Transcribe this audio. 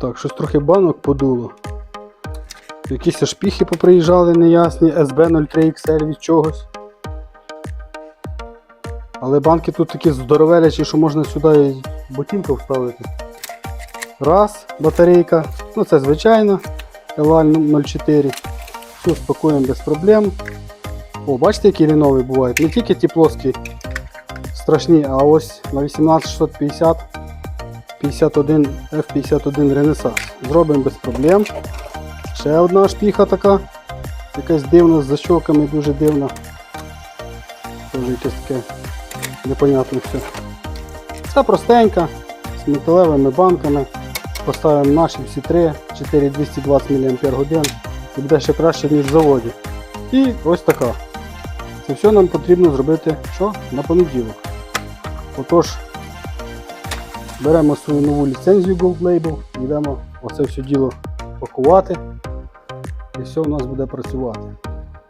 Так, щось трохи банок подуло. Якісь шпіхи поприїжджали неясні, SB03XL від чогось. Але банки тут такі здоровелячі, що можна сюди ботинку вставити. Раз, батарейка. Ну це звичайно. LL 04. Все спакуємо без проблем. О, бачите, які лінові бувають. Не тільки ті плоскі страшні, а ось на 18650 51 F51 Renaissance. Зробимо без проблем. Ще одна шпіха така. Якась дивна з защолками, дуже дивна. Теж якесь таке непонятне все. Все простенько, з металевими банками. Поставимо наші всі три, 4220 мАч і буде ще краще, ніж в заводі. І ось така. Це все нам потрібно зробити що? на понеділок. Отож, беремо свою нову ліцензію Gold Label, йдемо оце все діло пакувати. І все у нас буде працювати.